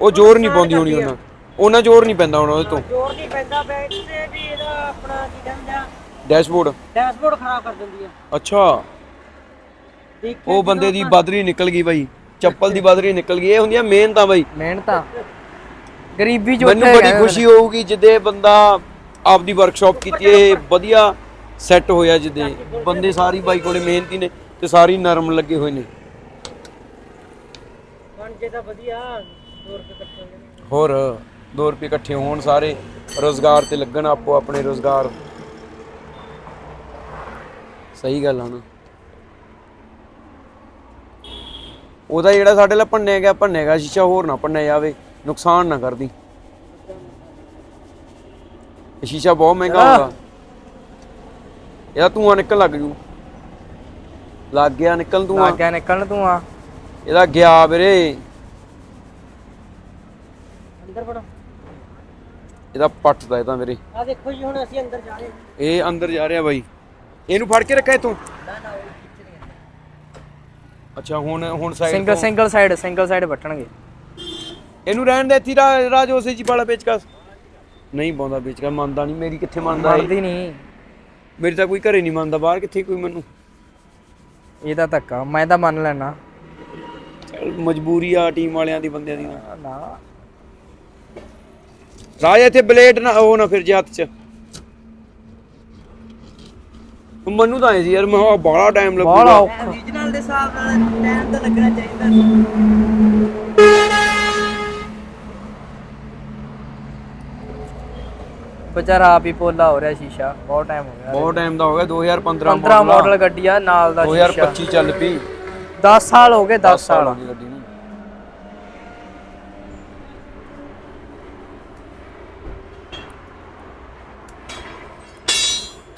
ਉਹ ਜ਼ੋਰ ਨਹੀਂ ਪਾਉਂਦੀ ਹੋਣੀ ਉਹਨਾਂ। ਉਹਨਾਂ ਜ਼ੋਰ ਨਹੀਂ ਪੈਂਦਾ ਹੁਣ ਉਹਦੇ ਤੋਂ। ਜ਼ੋਰ ਨਹੀਂ ਪੈਂਦਾ ਬੈਕ ਤੇ ਵੀ ਇਹਦਾ ਆਪਣਾ ਕੀ ਕਹਿੰਦੇ ਆ ਡੈਸ਼ਬੋਰਡ ਡੈਸ਼ਬੋਰਡ ਖਰਾਬ ਕਰ ਦਿੰਦੀ ਆ। ਅੱਛਾ। ਦੇਖ ਉਹ ਬੰਦੇ ਦੀ ਬਦਰੀ ਨਿਕਲ ਗਈ ਬਾਈ। ਚੱਪਲ ਦੀ ਬਦਰੀ ਨਿਕਲ ਗਈ। ਇਹ ਹੁੰਦੀਆਂ ਮਿਹਨਤਾਂ ਬਾਈ। ਮਿਹਨਤ ਆ। ਗਰੀਬੀ ਜੋ ਮੈਨੂੰ ਬੜੀ ਖੁਸ਼ੀ ਹੋਊਗੀ ਜਿੱਦੇ ਬੰਦਾ ਆਪਦੀ ਵਰਕਸ਼ਾਪ ਕੀਤੀ ਇਹ ਵਧੀਆ ਸੈੱਟ ਹੋਇਆ ਜਿੱਦੇ। ਬੰਦੇ ਸਾਰੀ ਬਾਈ ਕੋਲੇ ਮਿਹਨਤੀ ਨੇ ਤੇ ਸਾਰੀ ਨਰਮ ਲੱਗੇ ਹੋਏ ਨੇ। ਬਣ ਜੇ ਤਾਂ ਵਧੀਆ। ਹੋਰ? 2 ਰੁਪਏ ਇਕੱਠੇ ਹੋਣ ਸਾਰੇ ਰੋਜ਼ਗਾਰ ਤੇ ਲੱਗਣ ਆਪੋ ਆਪਣੇ ਰੋਜ਼ਗਾਰ। ਸਹੀ ਗੱਲ ਆ ਨਾ। ਉਹਦਾ ਜਿਹੜਾ ਸਾਡੇ ਲਈ ਭੰਨਿਆ ਗਿਆ ਭੰਨਿਆ ਗਿਆ ਸ਼ੀਸ਼ਾ ਹੋਰ ਨਾ ਭੰਨਿਆ ਜਾਵੇ ਨੁਕਸਾਨ ਨਾ ਕਰਦੀ। ਇਹ ਸ਼ੀਸ਼ਾ ਬਹੁਤ ਮਹਿੰਗਾ ਹੋਗਾ ਇਹਦਾ ਧੂਆਂ ਨਿਕਲ ਲੱਗ ਜੂ। ਲੱਗ ਗਿਆ ਨਿਕਲ ਧੂਆਂ। ਲੱਗ ਗਿਆ ਨਿਕਲਣ ਤੂੰ ਆ ਇਹਦਾ ਗਿਆ ਵੀਰੇ। ਅੰਦਰ ਵੜੋ ਇਹਦਾ ਪੱਟਦਾ ਇਹ ਤਾਂ ਵੀਰੇ ਆ ਦੇਖੋ ਜੀ ਹੁਣ ਅਸੀਂ ਅੰਦਰ ਜਾ ਰਹੇ ਹਾਂ। ਇਹ ਅੰਦਰ ਜਾ ਰਿਹਾ ਬਾਈ। ਇਹਨੂੰ ਫੜ ਕੇ ਰੱਖਿਆ ਇਥੋਂ? ਅੱਛਾ ਹੁਣ ਹੁਣ side single single side single side ਵੱਟਣਗੇ। ਇਹਨੂੰ ਰਹਿਣ ਦੇ ਇੱਥੇ ਰਾ- ਰਾਜ ਉਸੇ ਜੀ ਵਾਲਾ ਪੇਚਕਸ। ਨਹੀਂ ਪਾਉਂਦਾ ਪੇਚਕਸ ਮੰਨਦਾ ਨਹੀਂ। ਮੇਰੀ ਕਿੱਥੇ ਮੰਨਦਾ ਇਹ? ਮੰਨਦੀ ਨਹੀਂ। ਮੇਰੀ ਤਾਂ ਕੋਈ ਘਰੇ ਨਹੀਂ ਮੰਨਦਾ ਬਾਹਰ ਕਿੱਥੇ ਕੋਈ ਮੈਨੂੰ? ਇਹ ਤਾਂ ਧੱਕਾ। ਮੈਂ ਤਾਂ ਮੰਨ ਲੈਣਾ ਚੱਲ ਮਜਬੂਰੀ ਆ ਟੀਮ ਵਾਲਿਆਂ ਦੀ ਬੰਦਿਆਂ ਦੀ ਨਾ ਨਾ। ਰਾਜ ਇੱਥੇ ਬਲੇਡ ਨਾ ਉਹ ਨਾ ਫਿਰ ਜੇ ਹੱਥ 'ਚ। ਮੈਨੂੰ ਤਾਂ ਐ ਸੀ ਯਾਰ ਮੈਂ ਕਿਹਾ ਬਾਹਲਾ ਟਾਈਮ ਬਾਹਲਾ ਲੱਗੂਗਾ ਔਖਾ। ਰੀਜਨਲ ਦੇ ਹਿਸਾਬ ਨਾਲ ਟਾਈਮ ਤਾਂ ਲੱਗਣਾ ਚਾਹੀਦਾ। ਵਿਚਾਰਾ ਆਪ ਹੀ ਪੋਲਾ ਹੋ ਰਿਹਾ ਸ਼ੀਸ਼ਾ ਬਹੁਤ ਟਾਈਮ ਹੋ ਗਿਆ। ਬਹੁਤ ਟਾਈਮ ਦਾ ਹੋ ਗਿਆ 2015 15 ਮਾਡਲ ਗੱਡੀ ਆ। ਨਾਲ ਦਾ ਸ਼ੀਸ਼ਾ। 2025 ਚੱਲ ਪਈ। 10 ਸਾਲ ਹੋ ਗਏ 10 ਹੋ ਸਾਲ ਗਈ ਗੱਡੀ ਨੂੰ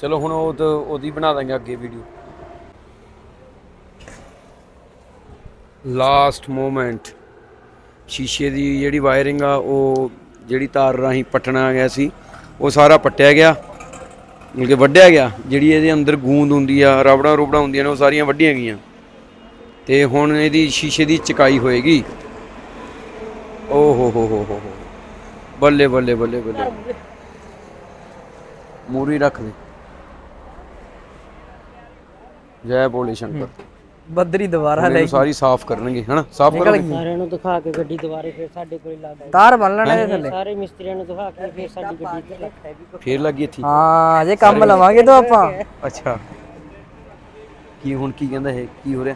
ਚਲੋ ਹੁਣ ਉਹ ਤਾਂ ਉਹਦੀ ਬਣਾ ਦਾਂਗੇ ਅੱਗੇ ਵੀਡੀਓ ਲਾਸਟ ਮੂਮੈਂਟ ਸ਼ੀਸ਼ੇ ਦੀ ਜਿਹੜੀ ਵਾਇਰਿੰਗ ਆ, ਉਹ ਜਿਹੜੀ ਤਾਰ ਰਾਹੀਂ ਪਟਣਾ ਗਿਆ ਸੀ, ਉਹ ਸਾਰਾ ਪੱਟਿਆ ਗਿਆ। ਮਤਲਬ ਕਿ ਵੱਢਿਆ ਗਿਆ। ਜਿਹੜੀ ਇਹਦੇ ਅੰਦਰ ਗੂੰਦ ਹੁੰਦੀ ਆ, ਰਬੜਾਂ ਰੁਬੜਾਂ ਹੁੰਦੀਆਂ ਨੇ, ਉਹ ਸਾਰੀਆਂ ਵੱਢੀਆਂ ਗਈਆਂ। ਤੇ ਹੁਣ ਇਹਦੀ ਸ਼ੀਸ਼ੇ ਦੀ ਚਕਾਈ ਹੋਏਗੀ। ਓ ਹੋ ਹੋ ਹੋ ਹੋ ਹੋ। ਬੱਲੇ ਬੱਲੇ ਬੱਲੇ ਬੱਲੇ। ਮੂਰੀ ਰੱਖ ਦੇ। ਜੈ ਬੋਲੇ ਸ਼ੰਕਰ। ਬੱਦਰੀ ਦੁਬਾਰਾ ਲੈ ਇਹਨੂੰ ਸਾਰੀ ਸਾਫ਼ ਕਰਨਗੇ ਹਨਾ? ਸਾਫ਼ ਕਰਨਗੇ। ਸਾਰਿਆਂ ਨੂੰ ਦਿਖਾ ਕੇ ਗੱਡੀ ਦੁਬਾਰੇ ਫਿਰ ਸਾਡੇ ਕੋਲ ਲਾ ਦਾਂਗੇ ਤਾਰ ਬੰਨ ਲੈਣਾ ਇਹਦੇ ਥੱਲੇ। ਸਾਰੇ ਮਿਸਤਰੀਆਂ ਨੂੰ ਦਿਖਾ ਕੇ ਫਿਰ ਸਾਡੀ ਗੱਡੀ ਇੱਧਰ ਰੱਖਾਂਗੇ ਫੇਰ ਲੱਗੀ ਇੱਥੇ। ਹਾਂ ਅਜੇ ਕੰਮ ਲਵਾਂਗੇ ਤਾਂ ਆਪਾਂ। ਅੱਛਾ। ਕੀ ਹੁਣ ਕੀ ਕਹਿੰਦਾ ਇਹ? ਕੀ ਹੋ ਰਿਹਾ?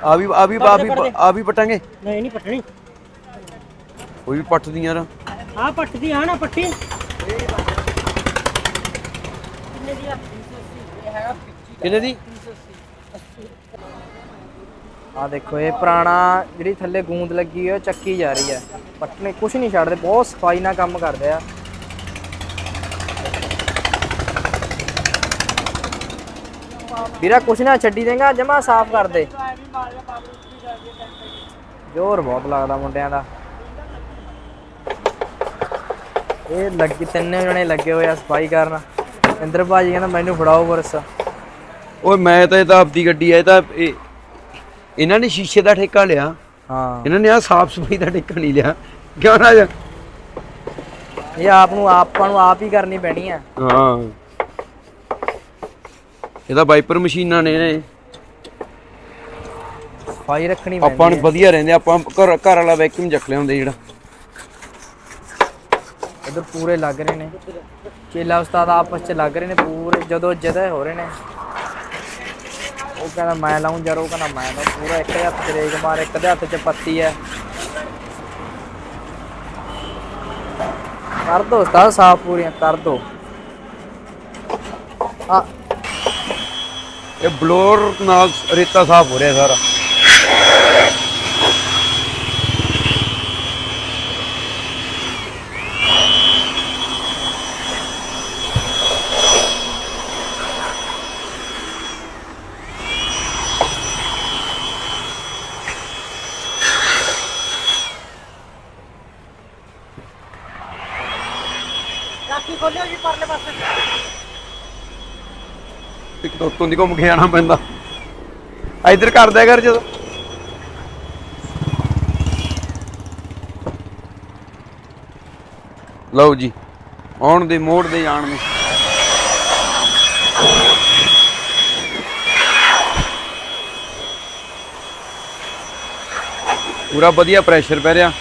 ਆ ਵੀ ਆ ਵੀ ਆ ਵੀ ਆ ਵੀ ਪਟਾਂਗੇ? ਨਹੀਂ ਨਹੀਂ ਪੱਟਣੀ। ਉਹ ਵੀ ਪੱਟਦੀਆਂ ਰ ਆ ਪੱਟਦੀ ਆ ਨਾ ਪੱਟੀ। ਕਿੰਨੇ ਦੀ? ਆ ਦੇਖੋ, ਇਹ ਪੁਰਾਣਾ ਜਿਹੜੀ ਥੱਲੇ ਗੂੰਦ ਲੱਗੀ ਹੋਈ ਚੱਕੀ ਜਾ ਰਹੀ ਹੈ। ਪੱਟਨੇ ਕੁਝ ਨਹੀਂ ਛੱਡਦੇ, ਬਹੁਤ ਸਫ਼ਾਈ ਨਾਲ ਕੰਮ ਕਰਦੇ ਆ। ਵੀਰਾ, ਕੁਛ ਨਾ ਛੱਡੀ ਦੇਗਾ, ਜਮਾ ਸਾਫ਼ ਕਰ ਦੇ। ਜ਼ੋਰ ਬਹੁਤ ਲੱਗਦਾ ਮੁੰਡਿਆਂ ਦਾ। ਇਹ ਲੱਗੀ, ਤਿੰਨੇ ਜਣੇ ਲੱਗੇ ਹੋਏ ਆ ਸਫ਼ਾਈ ਕਰਨ। ਇੰਦਰ ਭਾਜੀ ਕਹਿੰਦਾ, ਮੈਨੂੰ ਫੜਾਓ ਬਰਸਾ ਓਏ ਮੈਂ ਤਾਂ ਇਹ ਤਾਂ ਆਪਦੀ ਗੱਡੀ ਐ ਇਹ ਤਾਂ ਇਹ ਇਹਨਾਂ ਨੇ ਸ਼ੀਸ਼ੇ ਦਾ ਠੇਕਾ ਲਿਆ। ਹਾਂ। ਇਹਨਾਂ ਨੇ ਆ ਸਾਫ਼ ਸਫ਼ਾਈ ਦਾ ਠੇਕਾ ਨਹੀਂ ਲਿਆ। ਕਿਉਂ ਨਾ ਜਾ ਇਹ ਆਪ ਨੂੰ ਆਪਾਂ ਨੂੰ ਆਪ ਹੀ ਕਰਨੀ ਪੈਣੀ ਆ। ਹਾਂ। ਇਹ ਤਾਂ ਵਾਈਪਰ ਮਸ਼ੀਨਾਂ ਨੇ ਨੇ ਸਫ਼ਾਈ ਰੱਖਣੀ ਆਪਾਂ ਨੂੰ ਵਧੀਆ ਰਹਿੰਦੇ ਆਪਾਂ ਘਰ ਘਰ ਵਾਲਾ ਵੈਕਿਊਮ ਚੱਕ ਲਿਆਉਂਦੇ ਜਿਹੜਾ। ਇਧਰ ਪੂਰੇ ਲੱਗ ਰਹੇ ਨੇ। ਚੇਲਾ ਉਸਤਾਦ ਆਪਸ ਚ ਲੱਗ ਰਹੇ ਨੇ ਪੂਰੇ ਜਦੋਂ ਜਦੇ ਹੋ ਰਹੇ ਨੇ। ਉਹ ਕਹਿੰਦਾ ਮੈਂ ਲਾਉਂ ਜਰ ਉਹ ਕਹਿੰਦਾ ਮੈਂ ਲਾਉਂ ਪੂਰਾ ਇੱਕ ਹੱਥ ਚ ਰੇਗ ਮਾਰ, ਇੱਕ ਦੇ ਹੱਥ ਚ ਪੱਤੀ ਹੈ ਕਰ ਦੋ ਉਸਤਾਦ ਸਾਫ਼ ਪੂਰੀਆਂ, ਕਰ ਦੋ। ਆ। ਇਹ ਬਲੋਰ ਨਾਲ ਰੇਤਾ ਸਾਫ਼ ਹੋ ਰਿਹਾ ਸਾਰਾ ਰਾਖੀ ਖੋਲਿਓ ਜੀ ਪਰਲੇ ਪਾਸੇ ਇੱਕ ਤੋਂ ਉੱਤੋਂ ਦੀ ਘੁੰਮ ਕੇ ਆਣਾ ਪੈਂਦਾ। ਇਧਰ ਕਰ ਦਿਆ ਕਰ ਜਦੋਂ। ਲਓ ਜੀ, ਆਉਣ ਦੇ, ਮੋੜ ਦੇ, ਜਾਣ ਦੇ। ਪੂਰਾ ਵਧੀਆ ਪ੍ਰੈਸ਼ਰ ਪੈ ਰਿਹਾ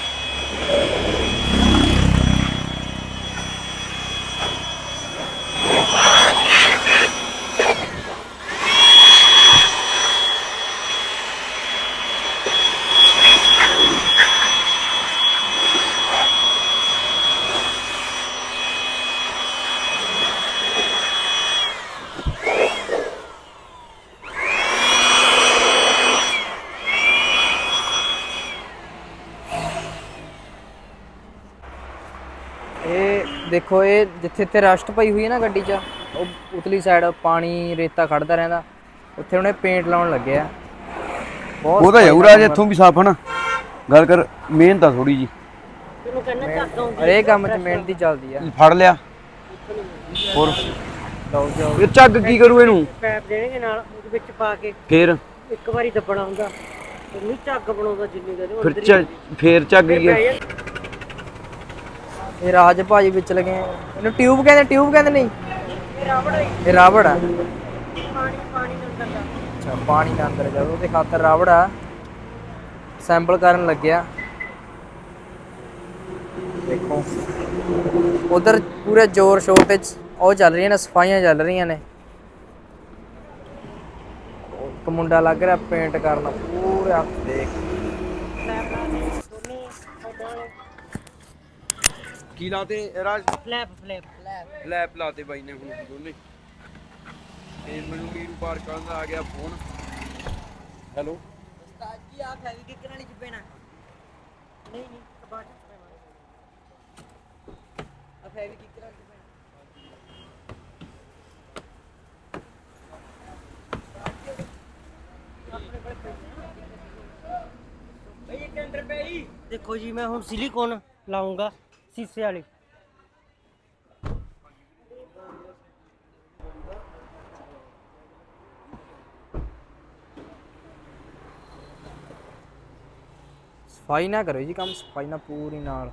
ਇਹ ਦੇਖੋ ਇਹ ਜਿੱਥੇ ਇੱਥੇ ਰਸਟ ਪਈ ਹੋਈ ਹੈ ਨਾ ਗੱਡੀ 'ਚ ਉਹ ਉਤਲੀ ਸਾਈਡ ਪਾਣੀ ਰੇਤਾ ਖੜਦਾ ਰਹਿੰਦਾ। ਉੱਥੇ ਉਹਨੇ ਪੇਂਟ ਲਾਉਣ ਲੱਗੇ ਆ। ਬਹੁਤ ਉਹਦਾ ਯਾਰ ਨਾਲ ਇੱਥੋਂ ਵੀ ਸਾਫ਼ ਹਨਾ? ਗੱਲ ਕਰ ਮਿਹਨਤ ਆ ਥੋੜੀ ਜੀ ਤੈਨੂੰ ਕਹਿੰਦਾ ਝੱਗ ਆਉਂਦੀ ਹਰੇਕ ਕੰਮ 'ਚ ਮਿਹਨਤ ਹੀ ਚੱਲਦੀ ਆ। ਫੜ ਲਿਆ। ਹੋਰ? ਲਓ ਜਾਓ ਇਹ ਝੱਗ ਕੀ ਕਰੂ ਇਹਨੂੰ? ਪੈਪ ਦੇਣਗੇ ਨਾਲ ਉਹਦੇ ਵਿੱਚ ਪਾ ਕੇ। ਫੇਰ? ਇੱਕ ਵਾਰੀ ਦੱਬਣਾ ਹੁੰਦਾ। ਨਹੀਂ ਝੱਗ ਬਣਾਉਂਦਾ ਜਿੰਨੀ ਦੇ ਉਹ ਫਿਰ ਝ- ਫੇਰ ਝੱਗ ਗਿਆ ਇਹ ਰਾਜ ਭਾਜੀ ਵਿੱਚ ਲਗੇ ਇਹਨੂੰ ਟਿਊਬ ਕਹਿੰਦੇ ਟਿਊਬ ਕਹਿੰਦੇ ਨਹੀਂ? ਰਾਵੜ ਹੋਈ ਇਹ ਰਾਵੜ ਆ। ਪਾਣੀ ਪਾਣੀ ਅੰਦਰ ਦਾ ਅੱਛਾ, ਪਾਣੀ ਦੇ ਅੰਦਰ ਜਾਓ। ਉਹਦੇ ਖਾਤਰ ਰਾਵੜ ਆ। ਸੈਂਪਲ ਕਰਨ ਲੱਗਿਆ। ਦੇਖੋ। ਉਧਰ ਪੂਰੇ ਜ਼ੋਰ ਸ਼ੋਰ ਤੇ ਉਹ ਚੱਲ ਰਹੀਆਂ ਨੇ, ਸਫਾਈਆਂ ਚੱਲ ਰਹੀਆਂ ਨੇ। ਇੱਕ ਮੁੰਡਾ ਲੱਗ ਰਿਹਾ ਪੇਂਟ ਕਰਨ। ਪੂਰੇ ਦੇਖ। ਕੀ ਲਾਤੇ ਰਾਜ? Flap flap. ਫਲੈਪ ਲੈਪ ਲਾਤੇ ਬਾਈ ਨੇ ਹੁਣ ਦੋਨੇ। ਤੇ ਮੈਨੂੰ ਮੀਰੂ ਪਾਰਕਾਂ ਦਾ ਆ ਗਿਆ ਫੋਨ। ਹੈਲੋ? ਤਾਜੀ ਆ ਫੈਵੀ ਕਿੱਕ ਨਾਲ ਹੀ ਚਪੇਣਾ ਨਹੀਂ ਨਹੀਂ ਕਬਾੜ ਚ ਚਪੇਣਾ ਆ ਫੈਵੀ ਕਿੱਕ ਨਾਲ ਚਪੇਣਾ ਜੀ ਸੀਸੇ ਵਾਲੀ। ਸਫ਼ਾਈ ਨਾ ਕਰੋ ਜੀ ਕੰਮ ਸਫ਼ਾਈ ਨਾਲ ਪੂਰੀ ਨਾਲ।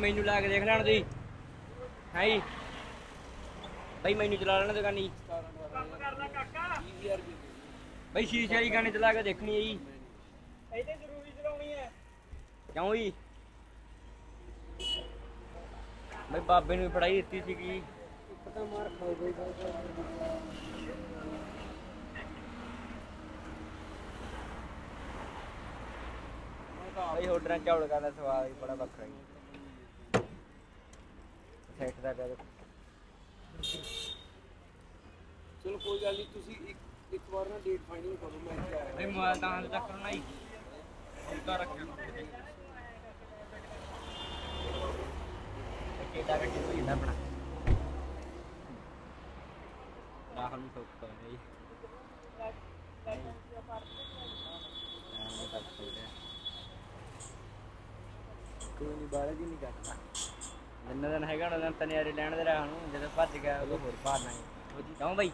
ਮੈਨੂੰ ਲਾ ਕੇ ਦੇਖ ਲੈਣ ਦੀ ਹੈ ਜੀ। ਬਈ ਮੈਨੂੰ ਚਲਾ ਲੈਣਾ ਦੁਕਾਨੀ। ਬਈ ਸ਼ੀਸ਼ੇ ਵਾਲੀ ਗਾਣੇ ਚਲਾ ਕੇ ਦੇਖਣੀ ਹੈ ਜੀ। ਇਹਦੇ ਜ਼ਰੂਰੀ ਚਲਾਉਣੀ ਹੈ ਕਿਉਂ ਜੀ? ਬਈ ਬਾਬੇ ਨੂੰ ਵੀ ਪੜਾਈ ਦਿੱਤੀ ਸੀਗੀ। ਬਈ ਹੋਡਰਾਂ ਚੌੜ ਦਾ ਸਵਾਦ ਹੀ ਬੜਾ ਵੱਖਰਾ ਹੀ ਸੈਟ ਦਾ ਕਰ ਚਲੋ ਕੋਈ ਗੱਲ ਨਹੀਂ ਤੁਸੀਂ ਇੱਕ ਇੱਕ ਵਾਰ ਨਾ ਡੇਟ ਫਾਈਨਲ ਕਰੋ ਮੈਂ ਇੱਥੇ ਆ ਰਿਹਾ। ਬਈ ਮੋਬਾਈਲ ਤਾਂ ਹਾਲੇ ਤੱਕ ਨਹੀਂ। ਉਲਟਾ ਰੱਖਿਆ। ਕਿਹੜਾ ਰੱਖੀ ਕੋਈ ਨਾ ਬਣਾ ਰਾਹੁਲ ਨੂੰ ਸੌਖਾ ਨਹੀਂ ਕੋਈ ਨਹੀਂ ਬਾਹਰ ਜੀ ਨਹੀਂ ਕਰਦਾ ਜਿੰਨਾ ਦਿਨ ਹੈਗਾ, ਉਹਨਾਂ ਦਿਨ ਤਨਿਆਰੇ ਲੈਣ ਦੇ ਰਾਹ ਨੂੰ, ਜਦੋਂ ਭੱਜ ਗਿਆ ਉਹ ਹੋਰ ਬਾਹਰ ਨਾ ਕਿਉਂ ਬਈ?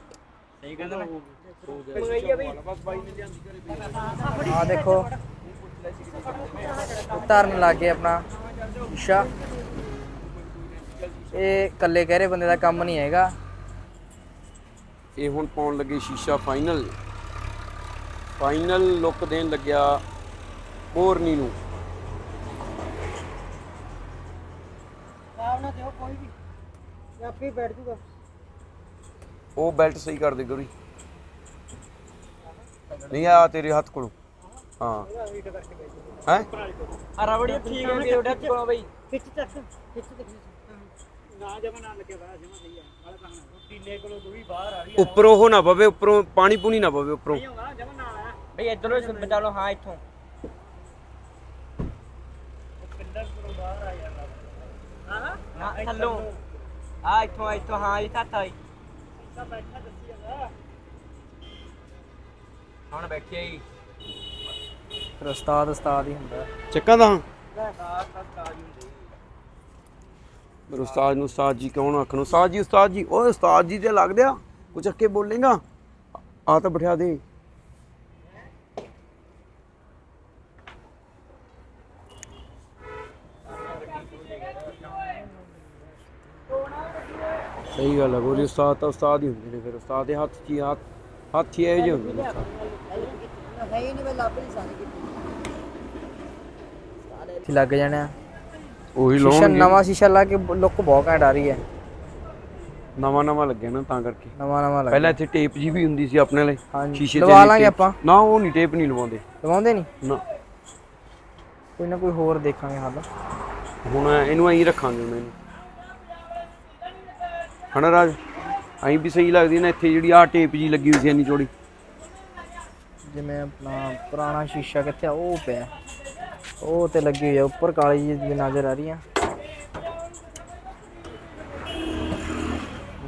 ਸਹੀ ਕਹਿੰਦਾ ਮੈਂ ਮੰਗਾਈ ਆ ਬਈ ਬਸ ਬਾਈ ਨੇ? ਲਿਆਂਦੀ ਘਰੇ ਆ ਦੇਖੋ ਉਤਾਰਨ ਲੱਗ ਗਏ ਆਪਣਾ ਸ਼ੀਸ਼ਾ ਇਹ ਇਕੱਲੇ ਕਹਿਰੇ ਬੰਦੇ ਦਾ ਕੰਮ ਨਹੀਂ ਹੈਗਾ। ਇਹ ਹੁਣ ਪਾਉਣ ਲੱਗੇ ਸ਼ੀਸ਼ਾ ਫਾਈਨਲ ਫਾਈਨਲ ਲੁੱਕ ਦੇਣ ਲੱਗਿਆ ਮੋਰਨੀ ਨੂੰ ਦਿਓ ਕੋਈ ਵੀ ਆਪੇ ਬੈਠ ਜੂਗਾ। ਉਹ ਬੈਲਟ ਸਹੀ ਕਰ ਦੇ ਗੁਰੀ। ਨਹੀਂ ਆ ਤੇਰੇ ਹੱਥ ਕੋਲੋਂ। ਹਾਂ। ਹੈ? ਆ ਰਬੜੀ ਠੀਕ ਹੈ ਤੁਹਾਡੇ ਹੱਥ ਕੋਲ ਬਈ। ਖਿੱਚ ਚੱਕ। ਖਿੱਚ ਚੱਕ ਨਾ ਜਮਾ ਨਾ ਲੱਗਿਆ ਵਾ ਜਮਾ ਸਹੀ ਆ। ਵਾਲਾ ਕਹਣਾ ਟੀਨੇ ਕੋਲੋਂ ਦੂਰੀ ਬਾਹਰ ਆ ਰਹੀ ਉੱਪਰੋਂ ਉਹ ਨਾ ਪਵੇ ਉੱਪਰੋਂ ਪਾਣੀ ਪੂਣੀ ਨਾ ਪਵੇ ਉੱਪਰੋਂ। ਆ ਜਮਾ ਨਾਲ ਆ। ਬਈ ਇਧਰੋਂ ਬਚਾ ਲਓ ਹਾਂ ਇੱਥੋਂ। ਪਿੰਡਰ ਕੋਲੋਂ ਬਾਹਰ ਆ ਜਾਂਦਾ। ਹਾਂ ਨਾ ਥੱਲੋਂ। ਆ ਇੱਥੋਂ ਇੱਥੋਂ ਹਾਂ ਇਹ ਤਾਂ ਬੈਠਾ ਦੱਸੀ ਜਾਂਦਾ ਹੁਣ ਬੈਠੇ ਹੀ ਫਿਰ ਉਸਤਾਦ ਉਸਤਾਦ ਹੀ ਹੁੰਦਾ। ਚੱਕਾਂ ਦਾ ਮੇਰੇ ਉਸਤਾਦ ਨੂੰ ਉਸਤਾਦ ਜੀ ਕੌਣ ਆਖਣ? ਉਸਤਾਦ ਜੀ ਉਸਤਾਦ ਜੀ ਓਏ ਉਸਤਾਦ ਜੀ ਤੇ ਲੱਗਦੇ ਆ। ਕੁਛ ਅੱਕੇ ਬੋਲੇਗਾ? ਆ ਤਾਂ ਬਿਠਾ ਦੇ। ਸਹੀ ਗੱਲ ਹੈ ਗੋਰੀ ਉਸਤਾਦ ਤਾਂ ਉਸਤਾਦ ਹੀ ਹੁੰਦੇ ਨੇ ਫਿਰ ਉਸਤਾਦ ਦੇ ਹੱਥ 'ਚ ਹੀ ਹੱਥ ਹੱਥ ਹੀ ਇਹੋ ਜਿਹੇ ਹੁੰਦੇ ਨੇ। ਹੈ ਹੀ ਨਹੀਂ ਬਈ ਲੱਭ ਨਹੀਂ ਸਾਰੀ ਇੱਥੇ ਲੱਗ ਜਾਣਾ ਉਹੀ ਸ਼ੀਸ਼ਾ ਲਾਉਣਗੇ। ਨਵਾਂ ਸ਼ੀਸ਼ਾ ਲਾ ਕੇ ਲੁੱਕ ਬਹੁਤ ਘੈਂਟ ਆ ਰਹੀ ਹੈ। ਨਵਾਂ ਨਵਾਂ ਲੱਗਿਆ ਨਾ ਤਾਂ ਕਰਕੇ। ਨਵਾਂ ਨਵਾਂ ਲੱਗ ਪਹਿਲਾਂ ਇੱਥੇ ਟੇਪ ਜੀ ਵੀ ਹੁੰਦੀ ਸੀ ਆਪਣੇ ਲਈ। ਸ਼ੀਸ਼ੇ ਲਵਾ ਲਈ ਲਾਂਗੇ। ਆਪਾਂ। ਨਾ ਉਹ ਨਹੀਂ ਟੇਪ ਨਹੀਂ ਲਵਾਉਂਦੇ। ਲਵਾਉਂਦੇ ਨਹੀਂ? ਨਾ। ਕੋਈ ਨਾ ਕੋਈ ਹੋਰ ਦੇਖਾਂਗੇ ਹੱਲ। ਹੁਣ ਇਹਨੂੰ ਐਂ ਰੱਖਾਂਗੇ ਹੁਣ ਇਹਨੂੰ। ਹਣਾ ਰਾਜ? ਐਂ ਵੀ ਸਹੀ ਲੱਗਦੀ ਨਾ ਇੱਥੇ ਜਿਹੜੀ ਆ ਟੇਪ ਜੀ ਲੱਗੀ ਹੋਈ ਸੀ ਇੰਨੀ ਚੌੜੀ। ਜਿਵੇਂ ਆਪਣਾ ਪੁਰਾਣਾ ਸ਼ੀਸ਼ਾ ਕਿੱਥੇ ਆ ਉਹ ਪਿਆ। ਉਹ ਤੇ ਲੱਗੀ ਹੋਈ ਆ ਉੱਪਰ ਕਾਲੀ ਜਿਹੀ ਨਜ਼ਰ ਆ ਰਹੀ ਆ।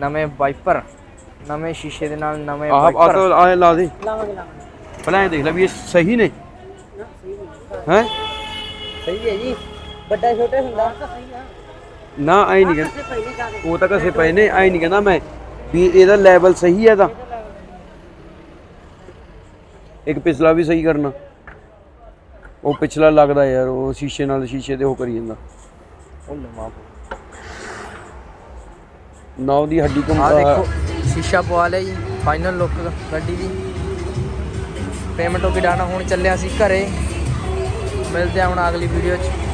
ਨਵੇਂ ਵਾਈਪਰ ਨਵੇਂ ਸ਼ੀਸ਼ੇ ਦੇ ਨਾਲ ਨਵੇਂ ਆਹ ਆ ਵਾਈਪਰ। ਤਾਂ ਆਹ ਲਾ ਦੇ। ਲਾਵਾਂਗੇ ਲਾਵਾਂਗੇ ਪਹਿਲਾਂ ਇਹ ਦੇਖ ਲੈ ਵੀ ਇਹ ਸਹੀ ਨੇ। ਹੈ? ਸਹੀ ਹੈ ਜੀ ਵੱਡਾ ਛੋਟਾ ਹੁੰਦਾ। ਤਾਂ ਸਹੀ ਆ ਨਾ ਐਂ ਨਹੀਂ ਕਹਿੰਦਾ। ਉਹ ਤਾਂ ਕਸੇ ਪਏ ਨੇ ਐਂ ਨਹੀਂ ਕਹਿੰਦਾ ਮੈਂ। ਵੀ ਇਹਦਾ ਲੈਵਲ ਸਹੀ ਹੈ ਤਾਂ ਇੱਕ ਪਿਛਲਾ ਵੀ ਸਹੀ ਕਰਨਾ। ਉਹ ਪਿਛਲਾ ਲੱਗਦਾ ਯਾਰ ਉਹ ਸ਼ੀਸ਼ੇ ਨਾਲ ਸ਼ੀਸ਼ੇ ਤੇ ਉਹ ਕਰੀ ਜਾਂਦਾ। ਉਹ ਨਾ ਉਹਦੀ ਹੱਡੀ ਆ ਘੁੰਮਦਾ ਦੇਖੋ ਸ਼ੀਸ਼ਾ ਪਵਾ ਲਿਆ ਜੀ ਫਾਈਨਲ ਲੁੱਕ ਗੱਡੀ ਦੀ। ਪੇਮੈਂਟ ਹੋ ਕੇ ਡਾਣਾ ਹੁਣ ਚੱਲਿਆ ਸੀ ਘਰੇ। ਮਿਲਦੇ ਆ ਹੁਣ ਅਗਲੀ ਵੀਡੀਓ 'ਚ।